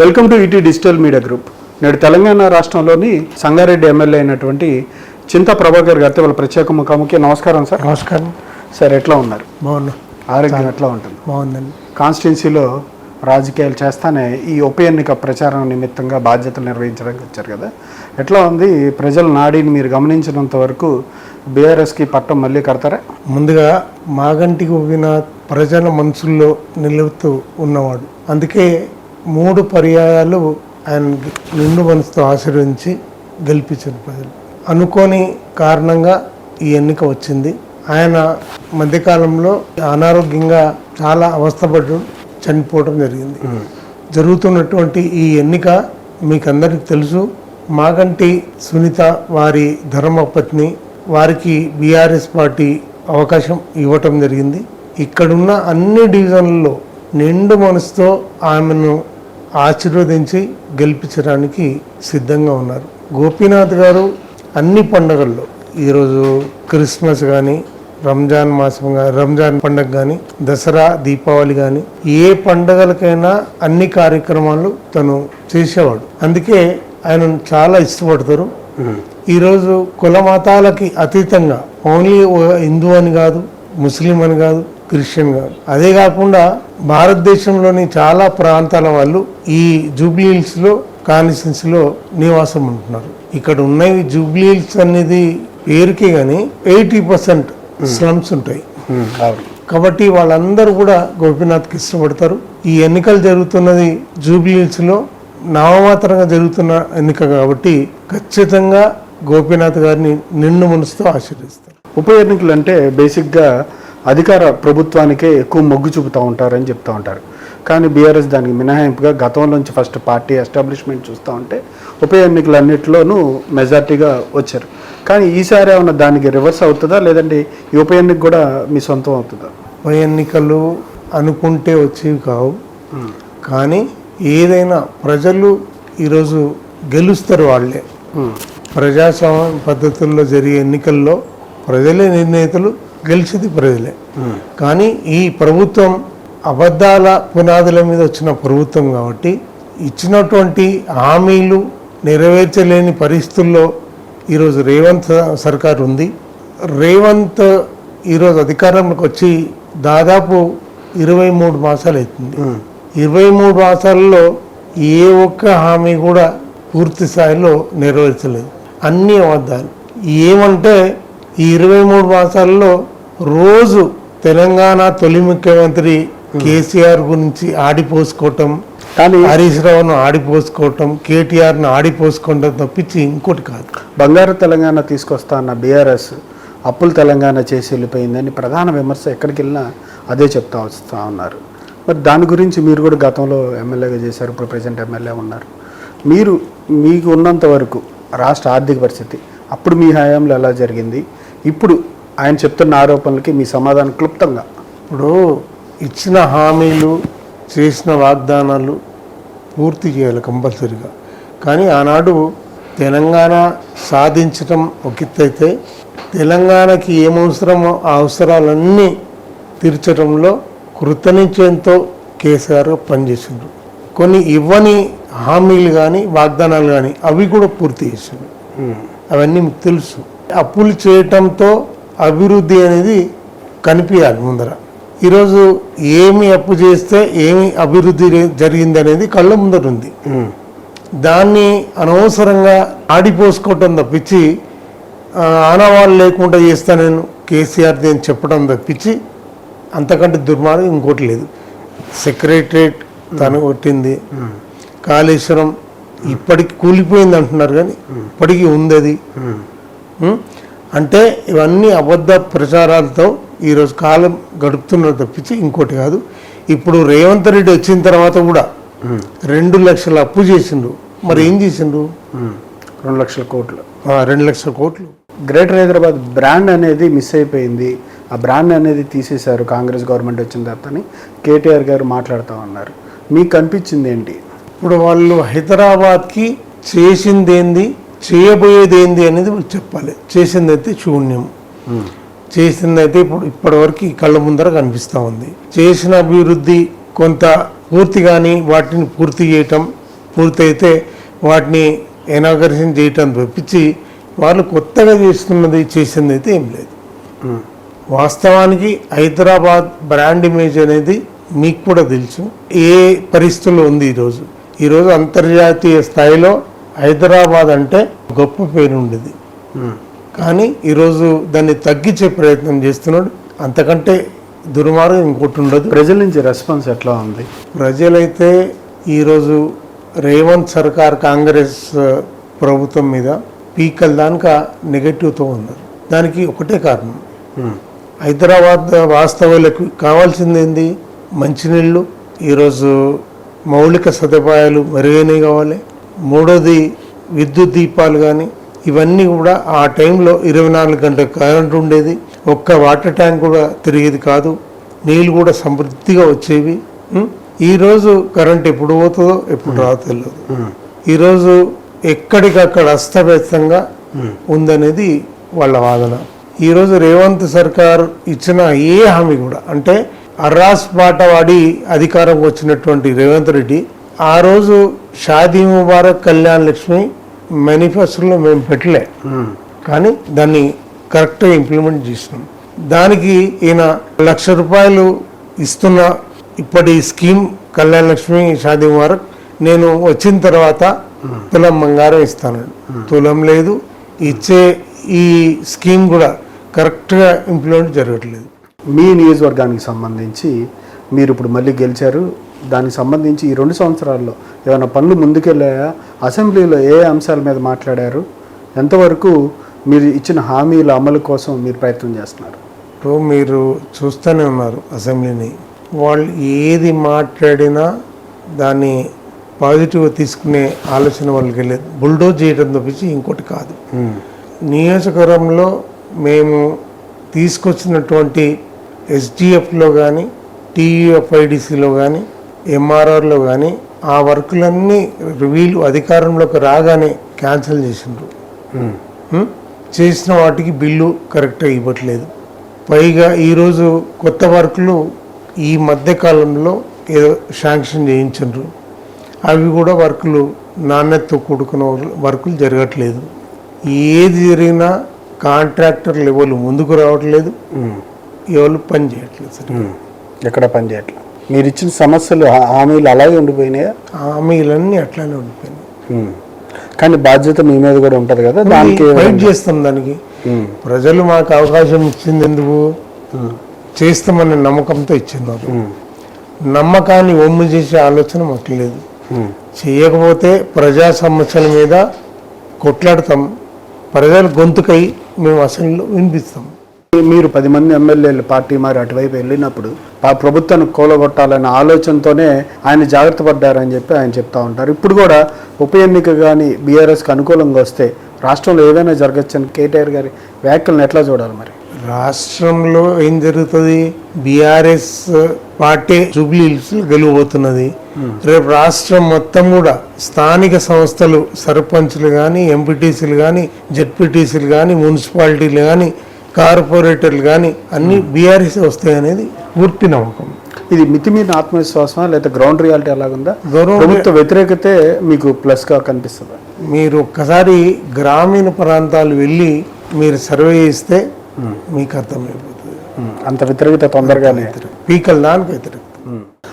Welcome to ET digital media group నేడు తెలంగాణ రాష్ట్రంలోని Sangareddy MLA అయినటువంటి చింతా ప్రభాకర్ గారితో వాళ్ళ ప్రత్యేక ముఖాముఖి నమస్కారం సార్. నమస్కారం. సార్ ఎట్లా ఉన్నారు? బాగున్నా. ఆరోగ్యం ఎట్లా ఉంటుంది? బాగుందండి. కాన్స్టిట్యున్సీలో రాజకీయాలు చేస్తానే ఈ ఉప ఎన్నిక ప్రచారం నిమిత్తంగా బాధ్యతలు నిర్వహించడానికి వచ్చారు కదా. ఎట్లా ఉంది? ప్రజల నాడిని మీరు గమనించినంత వరకు బీఆర్ఎస్కి పట్టం మళ్ళీ కడతారా? ముందుగా మాగంటి గోపీనాథ్ ప్రజల మనసుల్లో నిలుపుతూ ఉన్నవాడు. అందుకే మూడు పర్యాయాలు ఆయన నిండు మనసుతో ఆశీర్వదించి గెలిపించారు ప్రజలు. అనుకోని కారణంగా ఈ ఎన్నిక వచ్చింది. ఆయన మధ్యకాలంలో అనారోగ్యంగా చాలా అవస్థపడడం చనిపోవడం జరిగింది. జరుగుతున్నటువంటి ఈ ఎన్నిక మీకు అందరికీ తెలుసు. మాగంటి సునీత వారి ధర్మపత్ని వారికి బీఆర్ఎస్ పార్టీ అవకాశం ఇవ్వటం జరిగింది. ఇక్కడున్న అన్ని డివిజన్లలో నిండు మనసుతో ఆమెను ఆశీర్వదించి గెలిపించడానికి సిద్ధంగా ఉన్నారు. గోపీనాథ్ గారు అన్ని పండుగల్లో ఈరోజు క్రిస్మస్ కానీ రంజాన్ మాసం కానీ రంజాన్ పండుగ కానీ దసరా దీపావళి కానీ ఏ పండగలకైనా అన్ని కార్యక్రమాలు తను చేసేవాడు. అందుకే ఆయన చాలా ఇష్టపడతారు. ఈరోజు కుల మతాలకి అతీతంగా ఓన్లీ హిందూ అని కాదు ముస్లిం అని కాదు క్రిస్టియన్ కాదు అదే కాకుండా భారతదేశంలోని చాలా ప్రాంతాల వాళ్ళు ఈ జూబ్లీహిల్స్లో కాన్స్టిట్యున్సీలో నివాసం ఉంటున్నారు. ఇక్కడ ఉన్నవి జూబ్లీహిల్స్ అనేది పేరుకే కానీ ఎయిటీ పర్సెంట్ స్లమ్స్ ఉంటాయి. కాబట్టి వాళ్ళందరూ కూడా గోపీనాథ్కి ఇష్టపడతారు. ఈ ఎన్నికలు జరుగుతున్నది జూబ్లీహిల్స్లో నామమాత్రంగా జరుగుతున్న ఎన్నిక కాబట్టి ఖచ్చితంగా గోపీనాథ్ గారిని నిండు మనసుతో ఆశీర్వదిస్తారు. ఉప ఎన్నికలు అంటే బేసిక్గా అధికార ప్రభుత్వానికే ఎక్కువ మొగ్గు చూపుతూ ఉంటారని చెప్తూ ఉంటారు. కానీ బీఆర్ఎస్ దానికి మినహాయింపుగా గతంలోంచి ఫస్ట్ పార్టీ ఎస్టాబ్లిష్మెంట్ చూస్తూ ఉంటే ఉప ఎన్నికలన్నింటిలోనూ మెజార్టీగా వచ్చారు. కానీ ఈసారి ఏమన్నా దానికి రివర్స్ అవుతుందా? లేదంటే ఈ ఉప ఎన్నిక కూడా మీ సొంతం అవుతుందా? ఉప ఎన్నికలు అనుకుంటే వచ్చేవి కావు. కానీ ఏదైనా ప్రజలు ఈరోజు గెలుస్తారు వాళ్ళే. ప్రజాస్వామ్య పద్ధతుల్లో జరిగే ఎన్నికల్లో ప్రజలే నిర్ణేతలు గెలిచేది ప్రజలే. కానీ ఈ ప్రభుత్వం అబద్ధాల పునాదుల మీద వచ్చిన ప్రభుత్వం కాబట్టి ఇచ్చినటువంటి హామీలు నెరవేర్చలేని పరిస్థితుల్లో ఈరోజు రేవంత్ సర్కార్ ఉంది. రేవంత్ ఈరోజు అధికారంలోకి వచ్చి దాదాపు ఇరవై మూడు మాసాలు అవుతుంది. ఇరవై మూడు మాసాలలో ఏ ఒక్క హామీ కూడా పూర్తి స్థాయిలో నెరవేర్చలేదు. అన్ని అబద్ధాలు. ఏమంటే ఈ ఇరవై మూడు మాసాలలో రోజు తెలంగాణ తొలి ముఖ్యమంత్రి కేసీఆర్ గురించి ఆడిపోసుకోవటం కానీ హరీష్ రావును ఆడిపోసుకోవటం కేటీఆర్ను ఆడిపోసుకోవటం తప్పించి ఇంకోటి కాదు. బంగారు తెలంగాణ తీసుకొస్తా అన్న బీఆర్ఎస్ అప్పులు తెలంగాణ చేసి వెళ్ళిపోయిందని ప్రధాన విమర్శ ఎక్కడికి వెళ్ళినా అదే చెప్తా వస్తూ ఉన్నారు. మరి దాని గురించి మీరు కూడా గతంలో ఎమ్మెల్యేగా చేశారు ఇప్పుడు ప్రజెంట్ ఎమ్మెల్యే ఉన్నారు. మీరు మీకు ఉన్నంత వరకు రాష్ట్ర ఆర్థిక పరిస్థితి అప్పుడు మీ హయాంలో ఎలా జరిగింది? ఇప్పుడు ఆయన చెప్తున్న ఆరోపణలకి మీ సమాధానం క్లుప్తంగా. ఇప్పుడు ఇచ్చిన హామీలు చేసిన వాగ్దానాలు పూర్తి చేయాలి కంపల్సరీగా. కానీ ఆనాడు తెలంగాణ సాధించటం ఒక ఎత్తు అయితే తెలంగాణకి ఏమవసరమో ఆ అవసరాలన్నీ తీర్చడంలో కృతనిశ్చయంతో కేసీఆర్ పనిచేసిండ్రు. కొన్ని ఇవ్వని హామీలు కానీ వాగ్దానాలు కానీ అవి కూడా పూర్తి చేసిండ్రు అవన్నీ మీకు తెలుసు. అప్పులు చేయటంతో అభివృద్ధి అనేది కనిపించాలి ముందర. ఈరోజు ఏమి అప్పు చేస్తే ఏమి అభివృద్ధి జరిగింది అనేది కళ్ళ ముందర ఉంది. దాన్ని అనవసరంగా ఆడిపోసుకోవటం తప్పించి ఆనవాళ్ళు లేకుండా చేస్తా నేను కేసీఆర్ అని చెప్పడం తప్పించి అంతకంటే దుర్మార్గం ఇంకోటి లేదు. సెక్రటరేట్ తను కొట్టింది. కాళేశ్వరం ఇప్పటికి కూలిపోయింది అంటున్నారు కానీ ఇప్పటికీ ఉంది అది? అంటే ఇవన్నీ అబద్ధ ప్రచారాలతో ఈరోజు కాలం గడుపుతున్నారు తప్పించి ఇంకోటి కాదు. ఇప్పుడు రేవంత్ రెడ్డి వచ్చిన తర్వాత కూడా రెండు లక్షల అప్పు చేసిండు. మరి ఏం చేసిండు? రెండు లక్షల కోట్లు. రెండు లక్షల కోట్లు. గ్రేటర్ హైదరాబాద్ బ్రాండ్ అనేది మిస్ అయిపోయింది. ఆ బ్రాండ్ అనేది తీసేశారు కాంగ్రెస్ గవర్నమెంట్ వచ్చిన తర్వాతని. కేటీఆర్ గారు మాట్లాడుతూ ఉన్నారు. మీకు అనిపించింది ఏంటి? ఇప్పుడు వాళ్ళు హైదరాబాద్కి చేసింది ఏంది? చేయబోయేది ఏంది అనేది వాళ్ళు చెప్పాలి. చేసిందైతే శూన్యం. చేసిందైతే ఇప్పుడు ఇప్పటివరకు కళ్ళ ముందర కనిపిస్తూ ఉంది. చేసిన అభివృద్ధి కొంత పూర్తి కానీ వాటిని పూర్తి చేయటం పూర్తయితే వాటిని ఎనాగరేషన్ చేయటం తప్పించి వాళ్ళు కొత్తగా చేస్తున్నది చేసింది అయితే ఏం లేదు. వాస్తవానికి హైదరాబాద్ బ్రాండ్ ఇమేజ్ అనేది మీకు కూడా తెలుసు. ఏ పరిస్థితుల్లో ఉంది ఈరోజు? ఈరోజు అంతర్జాతీయ స్థాయిలో హైదరాబాద్ అంటే గొప్ప పేరు ఉండేది. కానీ ఈరోజు దాన్ని తగ్గించే ప్రయత్నం చేస్తున్నాడు. అంతకంటే దుర్మార్గం ఇంకోటి ఉండదు. ప్రజల నుంచి రెస్పాన్స్ ఎట్లా ఉంది? ప్రజలైతే ఈరోజు రేవంత్ సర్కార్ కాంగ్రెస్ ప్రభుత్వం మీద పీకల దానిక నెగటివ్తో ఉన్నారు. దానికి ఒకటే కారణం. హైదరాబాద్ వాస్తవాలకు కావాల్సింది ఏంది? మంచినీళ్ళు. ఈరోజు మౌలిక సదుపాయాలు మెరుగైనవి కావాలి. మూడోది విద్యుత్ దీపాలు కానీ ఇవన్నీ కూడా ఆ టైంలో ఇరవై నాలుగు గంటల కరెంట్ ఉండేది. ఒక్క వాటర్ ట్యాంక్ కూడా తిరిగేది కాదు. నీళ్ళు కూడా సమృద్ధిగా వచ్చేవి? ఈరోజు కరెంట్ ఎప్పుడు పోతుందో ఎప్పుడు రాదో తెలియదు. ఈరోజు ఎక్కడికక్కడ అస్తవ్యస్తంగా ఉందనేది వాళ్ళ వాదన. ఈరోజు రేవంత్ సర్కార్ ఇచ్చిన ఏ హామీ కూడా అంటే అర్రాస్ బాట వాడి అధికారం వచ్చినటువంటి రేవంత్ రెడ్డి ఆ రోజు షాదీ ముబారక్ కళ్యాణ్ లక్ష్మి మేనిఫెస్టోలో మేము పెట్టలే. కానీ దాన్ని కరెక్ట్గా ఇంప్లిమెంట్ చేసినాం. దానికి ఈయన లక్ష రూపాయలు ఇస్తున్న ఇప్పటి స్కీమ్ కళ్యాణ లక్ష్మి షాదీ ముబారక్ నేను వచ్చిన తర్వాత తులం బంగారం ఇస్తాను. తులం లేదు. ఇచ్చే ఈ స్కీమ్ కూడా కరెక్ట్గా ఇంప్లిమెంట్ జరగట్లేదు. మీ నియోజకవర్గానికి సంబంధించి మీరు ఇప్పుడు మళ్ళీ గెలిచారు. దానికి సంబంధించి ఈ రెండు సంవత్సరాల్లో ఏమైనా పనులు ముందుకెళ్ళాయా? అసెంబ్లీలో ఏ అంశాల మీద మాట్లాడారు? ఎంతవరకు మీరు ఇచ్చిన హామీల అమలు కోసం మీరు ప్రయత్నం చేస్తున్నారు? ఇప్పుడు మీరు చూస్తూనే ఉన్నారు అసెంబ్లీని. వాళ్ళు ఏది మాట్లాడినా దాన్ని పాజిటివ్గా తీసుకునే ఆలోచన వాళ్ళకి లేదు. బుల్డోజ్ చేయడం తప్పించి ఇంకోటి కాదు. నియోజకవర్గంలో మేము తీసుకొచ్చినటువంటి ఎస్డిఎఫ్లో కానీ టీయూఎఫ్ఐడిసిలో కానీ ఎంఆర్ఆర్లో కానీ ఆ వర్కులన్నీ వీళ్ళు అధికారంలోకి రాగానే క్యాన్సిల్ చేసిండ్రు? చేసిన వాటికి బిల్లు కరెక్ట్గా ఇవ్వట్లేదు. పైగా ఈరోజు కొత్త వర్కులు ఈ మధ్య కాలంలో ఏదో శాంక్షన్ చేయించారు అవి కూడా వర్కులు నాణ్యతతో కూడుకున్న వర్కులు జరగట్లేదు. ఏది జరిగినా కాంట్రాక్టర్ లెవెల్ ముందుకు రావట్లేదు. ఎవరు పని చేయట్లేదు సరే ఎక్కడ పని చేయట్లేదు మీరు ఇచ్చిన సమస్యలు హామీలు అలాగే ఉండిపోయినాయా? హామీలన్నీ అట్లానే ఉండిపోయినాయి. కానీ బాధ్యత మీ మీద కూడా ఉంటుంది కదా దానికి ఫైట్ చేస్తాం దానికి. ప్రజలు మాకు అవకాశం ఇచ్చింది ఎందుకు? చేస్తామనే నమ్మకంతో ఇచ్చిన్నారు. నమ్మకాన్ని ఒమ్ము చేసే ఆలోచన మాకు లేదు. చేయకపోతే ప్రజా సమస్యల మీద కొట్లాడతాం. ప్రజల గొంతుకై మేము అసలు వినిపిస్తాం. మీరు పది మంది ఎమ్మెల్యేలు పార్టీ మారి అటువైపు వెళ్ళినప్పుడు ఆ ప్రభుత్వాన్ని కూలగొట్టాలనే ఆలోచనతోనే ఆయన జాగ్రత్త పడ్డారని చెప్పి ఆయన చెప్తా ఉంటారు. ఇప్పుడు కూడా ఉప ఎన్నిక కానీ బీఆర్ఎస్కి అనుకూలంగా వస్తే రాష్ట్రంలో ఏదైనా జరగచ్చని కేటీఆర్ గారి వ్యాఖ్యలను ఎట్లా చూడాలి మరి? రాష్ట్రంలో ఏం జరుగుతుంది? బీఆర్ఎస్ పార్టీ జూబ్లీస్ గెలువబోతున్నది. రేపు రాష్ట్రం మొత్తం కూడా స్థానిక సంస్థలు సర్పంచ్లు కానీ ఎంపీటీసీలు కానీ జెడ్పీటీసీలు కానీ మున్సిపాలిటీలు కానీ కార్పొరేటర్లు కానీ అన్ని బీఆర్ఎస్ వస్తాయనేది పూర్తి నమ్మకం. ఇది మితిమీరిన ఆత్మవిశ్వాసమా లేదా గ్రౌండ్ రియాలిటీ ఎలాగుందా? గౌరవం ప్రభుత్వ వ్యతిరేకతే మీకు ప్లస్గా కనిపిస్తుందా? మీరు ఒక్కసారి గ్రామీణ ప్రాంతాలు వెళ్ళి మీరు సర్వే చేస్తే మీకు అర్థమైపోతుంది. ఉమ్. అంత వ్యతిరేకత తొందరగానే. పీకల్ దానికి వ్యతిరేకత.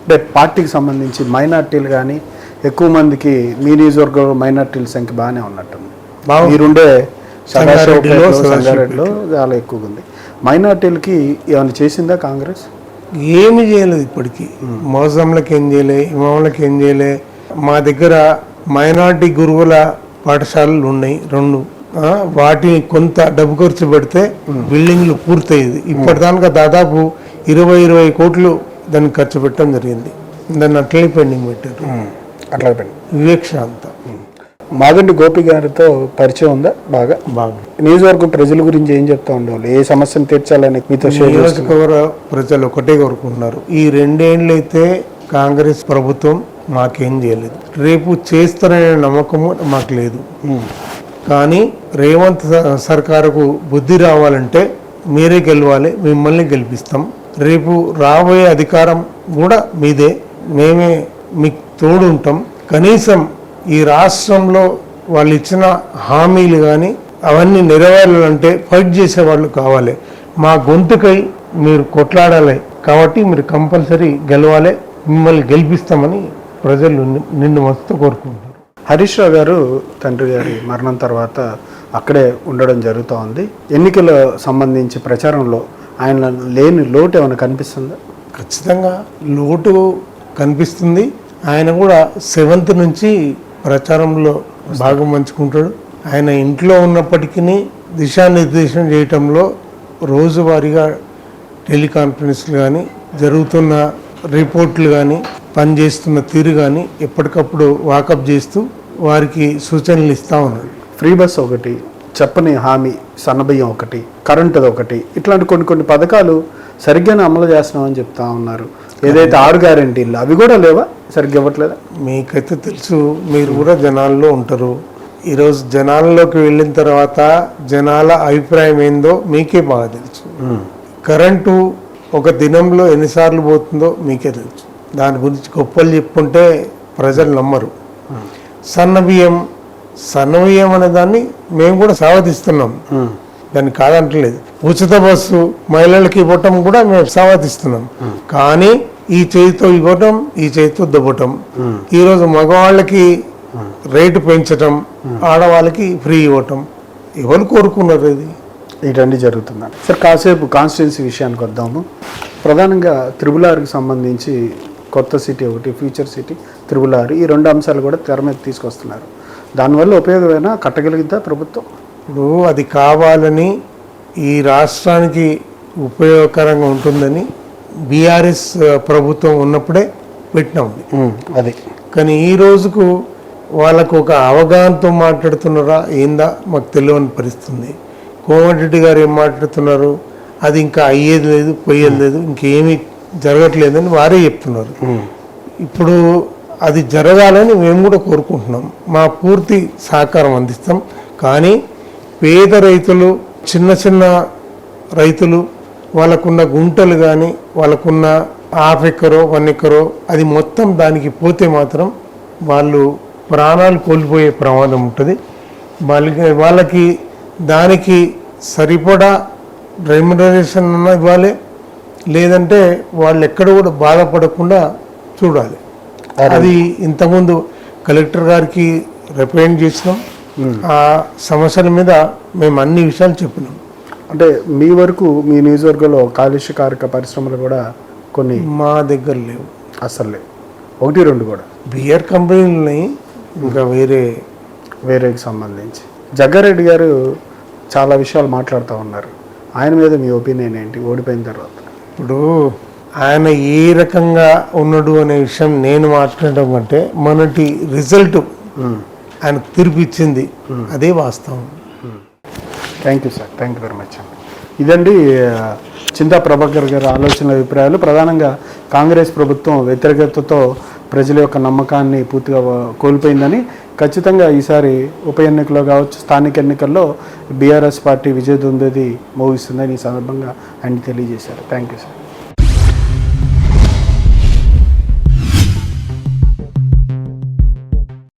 అంటే పార్టీకి సంబంధించి మైనార్టీలు కానీ ఎక్కువ మందికి మీ నియోజకవర్గంలో మైనార్టీల సంఖ్య బాగానే ఉన్నట్టుంది. మీరుండే సదాశివపేటలో, సంగారెడ్డిలో చాలా ఎక్కువగా ఉంది మైనార్టీలకి ఏమైనా చేసిందా కాంగ్రెస్? ఏమి చేయలేదు ఇప్పటికీ. మోజంలకు ఏం చేయలే ఇమాములకు ఏం చేయలే. మా దగ్గర మైనార్టీ గురువుల పాఠశాలలు ఉన్నాయి రెండు. వాటిని కొంత డబ్బు ఖర్చు పెడితే బిల్డింగ్లు పూర్తయ్యేది. ఇప్పటిదాకా దాదాపు ఇరవై ఇరవై కోట్లు దానికి ఖర్చు పెట్టడం జరిగింది. దాన్ని అట్లనే పెండింగ్ పెట్టారు. అట్లా పెట్టండి వివేక్ శాంత. మాగంటి గోపి గారితో పరిచయం ఉందా? బాగా. బాగా. నియోజకవర్గం ప్రజల గురించి ఏం చెప్తా ఉండేవాళ్ళు? ఏ సమస్యను తీర్చాలని మీతో నియోజకవర్గ ప్రజలు ఒకటే కోరుకుంటున్నారు. ఈ రెండేళ్ళు అయితే కాంగ్రెస్ ప్రభుత్వం మాకేం చేయలేదు. రేపు చేస్తారనే నమ్మకము మాకు లేదు. కానీ రేవంత్ సర్కారుకు బుద్ధి రావాలంటే మీరే గెలవాలి మిమ్మల్ని గెలిపిస్తాం. రేపు రాబోయే అధికారం కూడా మీదే. మేమే మీకు తోడు ఉంటాం కనీసం ఈ రాష్ట్రంలో వాళ్ళు ఇచ్చిన హామీలు కానీ అవన్నీ నెరవేరాలంటే ఫైట్ చేసే వాళ్ళు కావాలి. మా గొంతుకై మీరు కొట్లాడాలి కాబట్టి మీరు కంపల్సరీ గెలవాలి. మిమ్మల్ని గెలిపిస్తామని ప్రజలు నిన్ను- మస్తు కోరుకుంటారు హరీష్ రావు గారు తండ్రి గారి మరణం తర్వాత అక్కడే ఉండడం జరుగుతూ ఉంది ఎన్నికల సంబంధించి ప్రచారంలో ఆయన లేని లోటు ఏమైనా కనిపిస్తుందా? ఖచ్చితంగా లోటు కనిపిస్తుంది. ఆయన కూడా సెవెంత్ నుంచి ప్రచారంలో భాగం పంచుకుంటాడు ఆయన ఇంట్లో ఉన్నప్పటికీ దిశానిర్దేశం చేయటంలో రోజువారీగా టెలికాన్ఫరెన్స్లు కానీ జరుగుతున్న రిపోర్ట్లు కానీ పనిచేస్తున్న తీరు కానీ ఎప్పటికప్పుడు వాకప్ చేస్తూ వారికి సూచనలు ఇస్తూ ఉన్నాడు. ఫ్రీ బస్ ఒకటి చెప్పని హామీ సన్నబియ్యం ఒకటి కరెంటుది ఒకటి ఇట్లాంటి కొన్ని కొన్ని పథకాలు సరిగ్గానే అమలు చేస్తున్నామని చెప్తా ఉన్నారు. ఏదైతే ఆరు గ్యారెంటీలు అవి కూడా లేవా? సరిగ్గా ఇవ్వట్లేదా? మీకైతే తెలుసు మీరు కూడా జనాల్లో ఉంటారు. ఈరోజు జనాల్లోకి వెళ్ళిన తర్వాత జనాల అభిప్రాయం ఏందో మీకే బాగా తెలుసు. కరెంటు ఒక దినంలో ఎన్నిసార్లు పోతుందో మీకే తెలుసు. దాని గురించి గొప్పలు చెప్పుకుంటే ప్రజలు నమ్మరు. సన్న బియ్యం సన్న బియ్యం అనే దాన్ని మేము కూడా స్వాగతిస్తున్నాం దాన్ని కాదంటలేదు. ఉచిత బస్సు మహిళలకి ఇవ్వటం కూడా మేము స్వాగతిస్తున్నాం కానీ ఈ చేతితో ఇవ్వటం ఈ చేతితో దువ్వటం ఈరోజు మగవాళ్ళకి రేటు పెంచటం ఆడవాళ్ళకి ఫ్రీ ఇవ్వటం ఎవరు కోరుకున్నారు ఇది? ఇటన్నీ జరుగుతుందండి సార్ కాసేపు కాన్స్టిట్యున్సీ విషయానికి వద్దాము. ప్రధానంగా త్రిబులార్కి సంబంధించి కొత్త సిటీ ఒకటి ఫ్యూచర్ సిటీ త్రిబులార్. ఈ రెండు అంశాలు కూడా తెర మీద తీసుకొస్తున్నారు. దానివల్ల ఉపయోగమైనా? కట్టగలిగిద్దా ప్రభుత్వం? ఇప్పుడు అది కావాలని ఈ రాష్ట్రానికి ఉపయోగకరంగా ఉంటుందని బీఆర్ఎస్ ప్రభుత్వం ఉన్నప్పుడే పెట్టినాం అది. కానీ ఈ రోజుకు వాళ్ళకు ఒక అవగాహనతో మాట్లాడుతున్నారా? ఏందా? మాకు తెలియని పరిస్థితుంది. కోమటిరెడ్డి గారు ఏం మాట్లాడుతున్నారు? అది ఇంకా అయ్యేది లేదు పోయేది లేదు ఇంకేమీ జరగట్లేదని వారే చెప్తున్నారు. ఇప్పుడు అది జరగాలని మేము కూడా కోరుకుంటున్నాం. మా పూర్తి సహకారం అందిస్తాం. కానీ పేద రైతులు చిన్న చిన్న రైతులు వాళ్ళకున్న గుంటలు కానీ వాళ్ళకున్న హాఫ్ ఎక్కరో వన్ ఎక్కరో అది మొత్తం దానికి పోతే మాత్రం వాళ్ళు ప్రాణాలు కోల్పోయే ప్రమాదం ఉంటుంది. వాళ్ళకి వాళ్ళకి దానికి సరిపడా రెమ్యునరేషన్ అన్న ఇవ్వాలి. లేదంటే వాళ్ళు ఎక్కడ కూడా బాధపడకుండా చూడాలి. అది ఇంతకుముందు కలెక్టర్ గారికి రిప్రజెంట్ చేసినాం. ఆ సమస్యల మీద మేము అన్ని విషయాలు చెప్పినాం. అంటే మీ వరకు మీ నియోజకవర్గంలో కాలుష్యకారక పరిశ్రమలు కూడా కొన్ని మా దగ్గర లేవు. అసలు లేవు. ఒకటి రెండు కూడా. బియర్ కంపెనీలని ఇంకా వేరే వేరేకి సంబంధించి. జగ్గారెడ్డి గారు చాలా విషయాలు మాట్లాడుతూ ఉన్నారు. ఆయన మీద మీ ఒపీనియన్ ఏంటి? ఓడిపోయిన తర్వాత. ఇప్పుడు ఆయన ఏ రకంగా ఉన్నాడు అనే విషయం నేను మాట్లాడడం కంటే మొన్నటి రిజల్ట్ ఆయన తీర్పిచ్చింది అదే వాస్తవం. Thank you sir thank you very much అండి ఇదండి చింతా ప్రభాకర్ గారి ఆలోచన అభిప్రాయాలు. ప్రధానంగా కాంగ్రెస్ ప్రభుత్వం వ్యతిరేకతతో ప్రజల యొక్క నమ్మకాన్ని పూర్తిగా కోల్పోయిందని ఖచ్చితంగా ఈసారి ఉప ఎన్నికలో కావచ్చు స్థానిక ఎన్నికల్లో బీఆర్ఎస్ పార్టీ విజయ దొందది మోగిస్తుందని ఈ సందర్భంగా ఆయన తెలియజేశారు. Thank you sir